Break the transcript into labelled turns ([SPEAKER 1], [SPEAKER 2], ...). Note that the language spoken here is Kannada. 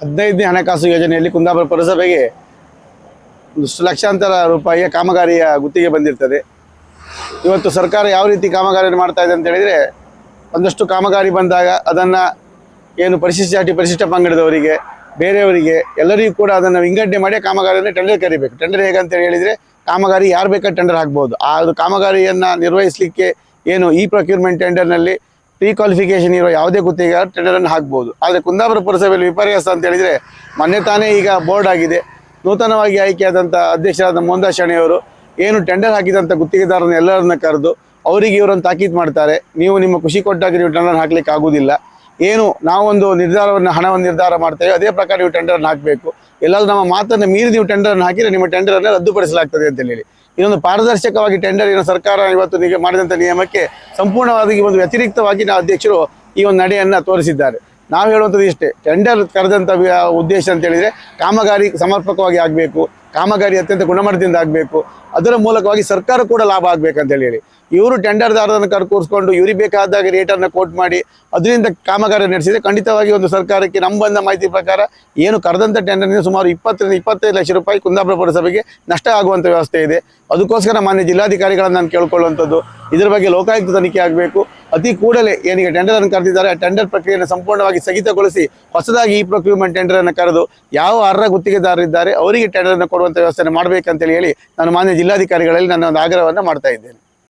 [SPEAKER 1] ಹದಿನೈದನೇ ಹಣಕಾಸು ಯೋಜನೆಯಲ್ಲಿ ಕುಂದಾಪುರ ಪುರಸಭೆಗೆ ಒಂದು ಲಕ್ಷಾಂತರ ರೂಪಾಯಿಯ ಕಾಮಗಾರಿಯ ಗುತ್ತಿಗೆ ಬಂದಿರ್ತದೆ. ಇವತ್ತು ಸರ್ಕಾರ ಯಾವ ರೀತಿ ಕಾಮಗಾರಿಯನ್ನು ಮಾಡ್ತಾ ಇದೆ ಅಂತ ಹೇಳಿದರೆ, ಒಂದಷ್ಟು ಕಾಮಗಾರಿ ಬಂದಾಗ ಅದನ್ನು ಏನು ಪರಿಶಿಷ್ಟ ಜಾತಿ, ಪರಿಶಿಷ್ಟ ಪಂಗಡದವರಿಗೆ, ಬೇರೆಯವರಿಗೆ ಎಲ್ಲರಿಗೂ ಕೂಡ ಅದನ್ನು ವಿಂಗಡಣೆ ಮಾಡಿ ಕಾಮಗಾರಿಯನ್ನು ಟೆಂಡರ್ ಕರಿಬೇಕು. ಟೆಂಡರ್ ಹೇಗಂತ ಹೇಳಿದರೆ, ಕಾಮಗಾರಿ ಯಾರು ಬೇಕಾದ್ರೆ ಟೆಂಡರ್ ಹಾಕ್ಬೋದು. ಆ ಅದು ಕಾಮಗಾರಿಯನ್ನು ನಿರ್ವಹಿಸಲಿಕ್ಕೆ ಏನು ಈ ಪ್ರೊಕ್ಯೂರ್ಮೆಂಟ್ ಟೆಂಡರ್ನಲ್ಲಿ ಪ್ರೀ ಕ್ವಾಲಿಫಿಕೇಷನ್ ಇರೋ ಯಾವುದೇ ಗುತ್ತಿಗೆ ಟೆಂಡರನ್ನು ಹಾಕ್ಬೋದು. ಆದರೆ ಕುಂದಾಪುರ ಪುರಸಭೆಯಲ್ಲಿ ವಿಪರ್ಯಾಸ ಅಂತ ಹೇಳಿದರೆ ಮೊನ್ನೆ ತಾನೇ ಈಗ ಬೋರ್ಡ್ ಆಗಿದೆ. ನೂತನವಾಗಿ ಆಯ್ಕೆಯಾದಂಥ ಅಧ್ಯಕ್ಷರಾದ ಮೋಹನ್ದಾಸ್ ಶೆಣಿಯವರು ಏನು ಟೆಂಡರ್ ಹಾಕಿದಂಥ ಗುತ್ತಿಗೆದಾರರನ್ನ ಎಲ್ಲರನ್ನ ಕರೆದು ಅವರಿಗೆ ಇವರನ್ನು ತಾಕೀತು ಮಾಡ್ತಾರೆ. ನೀವು ನಿಮ್ಮ ಖುಷಿ ಕೊಟ್ಟಾಗ ನೀವು ಟೆಂಡರ್ ಹಾಕ್ಲಿಕ್ಕೆ ಆಗೋದಿಲ್ಲ. ಏನು ನಾವೊಂದು ನಿರ್ಧಾರವನ್ನು, ಹಣವನ್ನು ನಿರ್ಧಾರ ಮಾಡ್ತೇವೆ, ಅದೇ ಪ್ರಕಾರ ನೀವು ಟೆಂಡರ್ ಹಾಕಬೇಕು. ಎಲ್ಲಾದರೂ ನಮ್ಮ ಮಾತನ್ನು ಮೀರಿ ನೀವು ಟೆಂಡರನ್ನು ಹಾಕಿದರೆ ನಿಮ್ಮ ಟೆಂಡರನ್ನು ರದ್ದುಪಡಿಸಲಾಗ್ತದೆ ಅಂತ ಹೇಳಿ. ಇನ್ನೊಂದು ಪಾರದರ್ಶಕವಾಗಿ ಟೆಂಡರ್ ಏನು ಸರ್ಕಾರ ಇವತ್ತು ಮಾಡಿದಂಥ ನಿಯಮಕ್ಕೆ ಸಂಪೂರ್ಣವಾಗಿ ಒಂದು ವ್ಯತಿರಿಕ್ತವಾಗಿ ನಾವು ಅಧ್ಯಕ್ಷರು ಈ ಒಂದು ನಡೆಯನ್ನು ತೋರಿಸಿದ್ದಾರೆ. ನಾವು ಹೇಳುವಂಥದ್ದು ಇಷ್ಟೇ. ಟೆಂಡರ್ ಕರೆದಂಥ ಉದ್ದೇಶ ಅಂತ ಹೇಳಿದರೆ ಕಾಮಗಾರಿ ಸಮರ್ಪಕವಾಗಿ ಆಗಬೇಕು, ಕಾಮಗಾರಿ ಅತ್ಯಂತ ಗುಣಮಟ್ಟದಿಂದ ಆಗಬೇಕು, ಅದರ ಮೂಲಕವಾಗಿ ಸರ್ಕಾರ ಕೂಡ ಲಾಭ ಆಗಬೇಕಂತ ಹೇಳಿ ಇವರು ಟೆಂಡರ್ದಾರರನ್ನು ಕರ್ ಕೂರಿಸ್ಕೊಂಡು ಇವ್ರಿಗೆ ಬೇಕಾದಾಗ ರೇಟನ್ನು ಕೋಟ್ ಮಾಡಿ ಅದರಿಂದ ಕಾಮಗಾರಿ ನಡೆಸಿದರೆ ಖಂಡಿತವಾಗಿ ಒಂದು ಸರ್ಕಾರಕ್ಕೆ ನಮ್ಮ ಬಂದ ಮಾಹಿತಿ ಪ್ರಕಾರ ಏನು ಕರೆದಂಥ ಟೆಂಡರ್ನಿಂದ ಸುಮಾರು ಇಪ್ಪತ್ತರಿಂದ ಇಪ್ಪತ್ತೈದು ಲಕ್ಷ ರೂಪಾಯಿ ಕುಂದಾಪುರ ಪುರಸಭೆಗೆ ನಷ್ಟ ಆಗುವಂಥ ವ್ಯವಸ್ಥೆ ಇದೆ. ಅದಕ್ಕೋಸ್ಕರ ಮಾನ್ಯ ಜಿಲ್ಲಾಧಿಕಾರಿಗಳನ್ನು ನಾನು ಕೇಳ್ಕೊಳ್ಳುವಂಥದ್ದು, ಇದರ ಬಗ್ಗೆ ಲೋಕಾಯುಕ್ತ ತನಿಖೆ ಆಗಬೇಕು. ಅತಿ ಕೂಡಲೇ ಏನೀಗ ಟೆಂಡರ್ ಅನ್ನು ಕರೆದಿದ್ದಾರೆ, ಆ ಟೆಂಡರ್ ಪ್ರಕ್ರಿಯೆಯನ್ನು ಸಂಪೂರ್ಣವಾಗಿ ಸ್ಥಗಿತಗೊಳಿಸಿ ಹೊಸದಾಗಿ ಈ ಪ್ರೊಕ್ಯೂರ್ಮೆಂಟ್ ಟೆಂಡರ್ ಅನ್ನು ಕರೆದು ಯಾವ ಅರ್ಹ ಗುತ್ತಿಗೆದಾರರಿದ್ದಾರೆ ಅವರಿಗೆ ಟೆಂಡರ್ ಅನ್ನು ಕೊಡುವಂತ ವ್ಯವಸ್ಥೆ ಮಾಡಬೇಕಂತೇಳಿ ಹೇಳಿ ನಾನು ಮಾನ್ಯ ಜಿಲ್ಲಾಧಿಕಾರಿಗಳಲ್ಲಿ ನನ್ನ ಒಂದು ಆಗ್ರಹವನ್ನು ಮಾಡ್ತಾ ಇದ್ದೇನೆ.